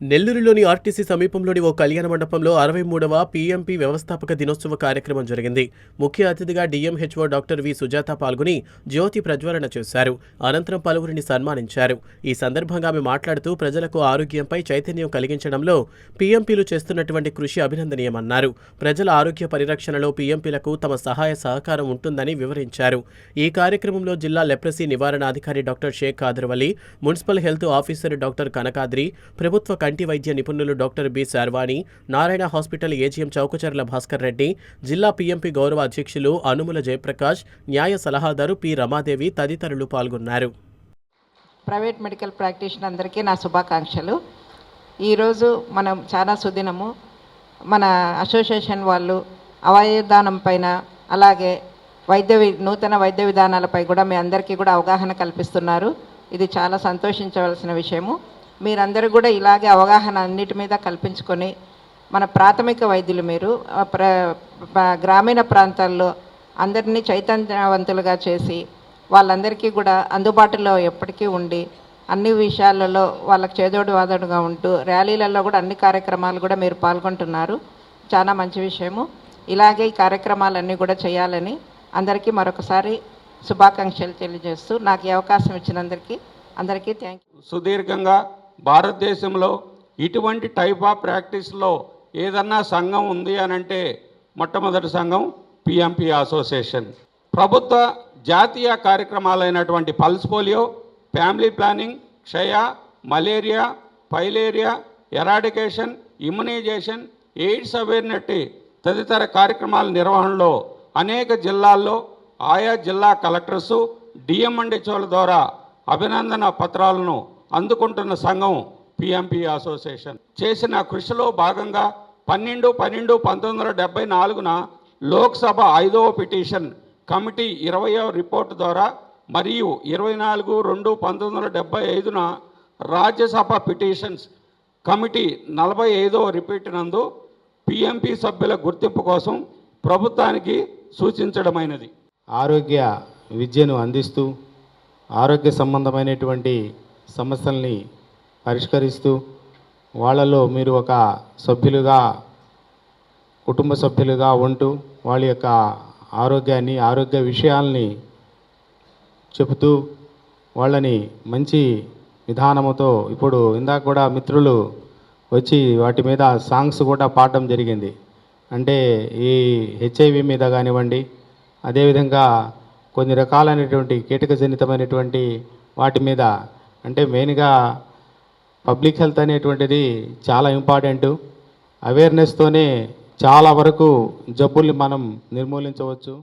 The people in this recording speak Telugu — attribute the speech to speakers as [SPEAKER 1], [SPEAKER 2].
[SPEAKER 1] నెల్లూరులోని ఆర్టీసీ సమీపంలోని ఓ కళ్యాణ మండపంలో అరవై మూడవ పీఎంపీ వ్యవస్థాపక దినోత్సవ కార్యక్రమం జరిగింది. ముఖ్య అతిథిగా డీఎంహెచ్ఓ డాక్టర్ వి సుజాత పాల్గొని జ్యోతి ప్రజ్వలన చేశారు. అనంతరం పలువురిని సన్మానించారు. ఈ సందర్భంగా ఆమె మాట్లాడుతూ ప్రజలకు ఆరోగ్యంపై చైతన్యం కలిగించడంలో పీఎంపీలు చేస్తున్నటువంటి కృషి అభినందనీయమన్నారు. ప్రజల ఆరోగ్య పరిరక్షణలో పీఎంపీలకు తమ సహాయ సహకారం ఉంటుందని వివరించారు. ఈ కార్యక్రమంలో జిల్లా leprosy నివారణాధికారి doctor Shaik Khadarvali municipal health officer doctor Kanakadri ప్రభుత్వ కంటి వైద్య నిపుణులు doctor B Sharvani Narayana hospital AGM Chowkacharla Bhaskar Reddy జిల్లా పీఎంపీ గౌరవ అధ్యక్షులు అనుముల జయప్రకాష్ న్యాయ సలహాదారు పి రమాదేవి తదితరులు పాల్గొన్నారు.
[SPEAKER 2] ప్రైవేట్ మెడికల్ ప్రాక్టీషనర్ అందరికీ నా శుభాకాంక్షలు. ఈరోజు మనం చాలా సుదినము. మన అసోసియేషన్ వాళ్ళు అవయదానం పైన అలాగే వైద్య వి నూతన వైద్య విధానాలపై కూడా మీ అందరికీ కూడా అవగాహన కల్పిస్తున్నారు. ఇది చాలా సంతోషించవలసిన విషయము. మీరందరూ కూడా ఇలాగే అవగాహన అన్నిటి మీద కల్పించుకొని మన ప్రాథమిక వైద్యులు మీరు ప్ర గ్రామీణ ప్రాంతాల్లో అందరినీ చైతన్యవంతులుగా చేసి వాళ్ళందరికీ కూడా అందుబాటులో ఎప్పటికీ ఉండి అన్ని విషయాలలో వాళ్ళకి చేదోడు వాదోడుగా ఉంటూ ర్యాలీలలో కూడా అన్ని కార్యక్రమాలు కూడా మీరు పాల్గొంటున్నారు. చాలా మంచి విషయము. ఇలాగే ఈ కార్యక్రమాలన్నీ కూడా చేయాలని అందరికీ మరొకసారి శుభాకాంక్షలు తెలియజేస్తూ నాకు ఈ అవకాశం ఇచ్చినందరికీ అందరికీ థ్యాంక్ యూ.
[SPEAKER 3] సుదీర్ఘంగా భారతదేశంలో ఇటువంటి టైప్ ఆఫ్ ప్రాక్టీస్లో ఏదన్నా సంఘం ఉంది అని అంటే మొట్టమొదటి సంఘం పిఎంపి అసోసియేషన్ ప్రభుత్వ జాతీయ కార్యక్రమాలైనటువంటి పల్స్ పోలియో ఫ్యామిలీ ప్లానింగ్ క్షయ malaria filaria eradication immunisation AIDS awareness తదితర కార్యక్రమాల నిర్వహణలో అనేక జిల్లాల్లో ఆయా జిల్లా కలెక్టర్సు డిఎంఎండ్హెచ్ఓల ద్వారా అభినందన పత్రాలను అందుకుంటున్న సంఘం పిఎంపి అసోసియేషన్ చేసిన కృషిలో భాగంగా పన్నెండు పన్నెండు పంతొమ్మిది వందల డెబ్బై నాలుగున లోక్సభ ఐదవ పిటిషన్ కమిటీ ఇరవయో రిపోర్టు ద్వారా మరియు ఇరవై నాలుగు రెండు పంతొమ్మిది వందల డెబ్బై ఐదున రాజ్యసభ పిటిషన్స్ కమిటీ నలభై ఐదవ రిపీట్ నందు పిఎంపి సభ్యుల గుర్తింపు కోసం ప్రభుత్వానికి సూచించడమైనది.
[SPEAKER 4] ఆరోగ్య విద్యను అందిస్తూ ఆరోగ్య సంబంధమైనటువంటి సమస్యల్ని పరిష్కరిస్తూ వాళ్ళలో మీరు ఒక సభ్యులుగా కుటుంబ సభ్యులుగా ఉంటూ వాళ్ళ యొక్క ఆరోగ్యాన్ని ఆరోగ్య విషయాల్ని చెబుతూ వాళ్ళని మంచి విధానముతో ఇప్పుడు ఇందాక కూడా మిత్రులు వచ్చి వాటి మీద సాంగ్స్ కూడా పాడడం జరిగింది. అంటే ఈ హెచ్ఐవి మీద కానివ్వండి అదేవిధంగా కొన్ని రకాలైనటువంటి కీటకజనితమైనటువంటి వాటి మీద అంటే మెయిన్గా పబ్లిక్ హెల్త్ అనేటువంటిది చాలా ఇంపార్టెంట్. అవేర్నెస్తోనే చాలా వరకు జబ్బుల్ని మనం నిర్మూలించవచ్చు.